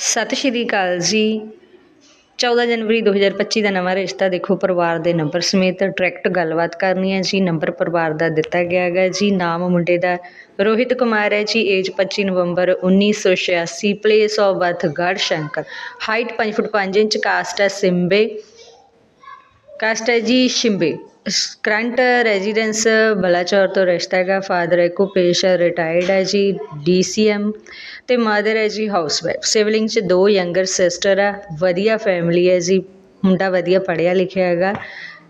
ਸਤਿ ਸ਼੍ਰੀ ਅਕਾਲ ਜੀ। 14 ਜਨਵਰੀ 2025 ਦਾ ਨਵਾਂ ਰਿਸ਼ਤਾ ਦੇਖੋ, ਪਰਿਵਾਰ ਦੇ ਨੰਬਰ ਸਮੇਤ ਡਾਇਰੈਕਟ ਗੱਲਬਾਤ ਕਰਨੀ ਹੈ ਜੀ। ਨੰਬਰ ਪਰਿਵਾਰ ਦਾ ਦਿੱਤਾ ਗਿਆ ਹੈਗਾ ਜੀ। ਨਾਮ ਮੁੰਡੇ ਦਾ ਰੋਹਿਤ ਕੁਮਾਰ ਹੈ ji. Age 25 November 1986 place of birth Garhshankar height 5 foot 5 inch caste ਹੈ ਸਿੰਬੇ। ਕਾਸਟ ਹੈ ਜੀ ਸ਼ਿੰਬੇ। ਕਰੰਟ ਰੈਜ਼ੀਡੈਂਸ ਬਲਾਚੌਰ ਤੋਂ ਰਿਸ਼ਤਾ ਹੈਗਾ ਫਾਦਰ ਇੱਕੋ ਪੇਸ਼ਾ ਰਿਟਾਇਰਡ ਹੈ ਜੀ ਡੀ ਸੀ ਡੀਸੀਐਮ ਅਤੇ ਮਦਰ ਹੈ ਜੀ ਹਾਊਸਵਾਈਫ ਸਿਵਲਿੰਗ ਚ ਦੋ ਯੰਗਰ ਸਿਸਟਰ ਆ ਵਧੀਆ ਫੈਮਿਲੀ ਹੈ ਜੀ ਮੁੰਡਾ ਵਧੀਆ ਪੜ੍ਹਿਆ ਲਿਖਿਆ ਹੈਗਾ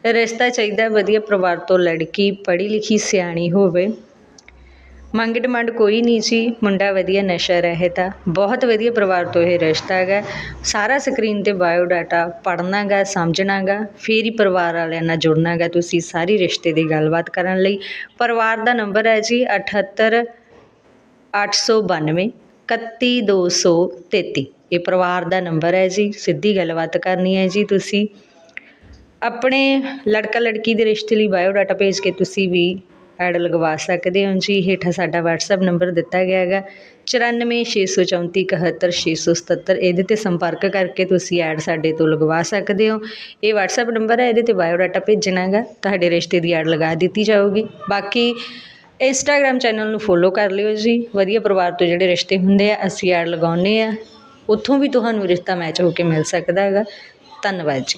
ਰਿਸ਼ਤਾ ਚਾਹੀਦਾ ਵਧੀਆ ਪਰਿਵਾਰ ਤੋਂ ਲੜਕੀ ਪੜ੍ਹੀ ਲਿਖੀ ਸਿਆਣੀ ਹੋਵੇ ਮੰਗ ਡਿਮਾਂਡ ਕੋਈ ਨਹੀਂ ਜੀ ਮੁੰਡਾ ਵਧੀਆ ਨਸ਼ਾ ਰਹੇ ਆ ਬਹੁਤ ਵਧੀਆ ਪਰਿਵਾਰ ਤੋਂ ਇਹ ਰਿਸ਼ਤਾ ਹੈਗਾ। ਸਾਰਾ ਸਕਰੀਨ ਤੇ ਬਾਇਓ ਡਾਟਾ ਪੜ੍ਹਨਾ ਗਾ ਸਮਝਣਾ ਗਾ ਫਿਰ ਹੀ ਪਰਿਵਾਰ ਵਾਲਿਆਂ ਨਾਲ ਜੁੜਨਾ ਗਾ ਤੁਸੀਂ ਸਾਰੀ ਰਿਸ਼ਤੇ ਦੀ ਗੱਲਬਾਤ ਕਰਨ ਲਈ। ਪਰਿਵਾਰ ਦਾ ਨੰਬਰ ਹੈ ਜੀ 78 892 31233 ਇਹ ਪਰਿਵਾਰ ਦਾ ਨੰਬਰ ਹੈ ਜੀ। ਸਿੱਧੀ ਗੱਲਬਾਤ ਕਰਨੀ ਹੈ ਜੀ ਤੁਸੀਂ। ਆਪਣੇ ਲੜਕਾ ਲੜਕੀ ਦੇ ਰਿਸ਼ਤੇ ਲਈ ਬਾਇਓ ਡਾਟਾ ਭੇਜ ਕੇ ਤੁਸੀਂ ਵੀ ਐਡ ਲਗਵਾ ਸਕਦੇ ਹੋ ਜੀ, ਹੇਠਾਂ ਸਾਡਾ WhatsApp ਨੰਬਰ ਦਿੱਤਾ ਗਿਆ ਹੈਗਾ 9464471677 ਇਹਦੇ ਤੇ ਸੰਪਰਕ ਕਰਕੇ ਤੁਸੀਂ ਐਡ ਸਾਡੇ ਤੋਂ ਲਗਵਾ ਸਕਦੇ ਹੋ। ਇਹ WhatsApp ਨੰਬਰ ਹੈ ਇਹਦੇ ਤੇ ਬਾਇਓਡਾਟਾ ਭੇਜਣਾ ਹੈਗਾ, ਤੁਹਾਡੇ ਰਿਸ਼ਤੇ ਦੀ ਐਡ ਲਗਾ ਦਿੱਤੀ ਜਾਊਗੀ। ਬਾਕੀ ਇੰਸਟਾਗ੍ਰam ਚੈਨਲ ਨੂੰ ਫੋਲੋ ਕਰ ਲਿਓ ਜੀ, ਵਧੀਆ ਪਰਿਵਾਰ ਤੋਂ ਜਿਹੜੇ ਰਿਸ਼ਤੇ ਹੁੰਦੇ ਆ, ਅਸੀਂ ਐਡ ਲਗਾਉਂਦੇ ਆ, ਉੱਥੋਂ ਵੀ ਤੁਹਾਨੂੰ ਰਿਸ਼ਤਾ ਮੈਚ ਹੋ ਕੇ ਮਿਲ ਸਕਦਾ ਹੈਗਾ। ਧੰਨਵਾਦ ਜੀ।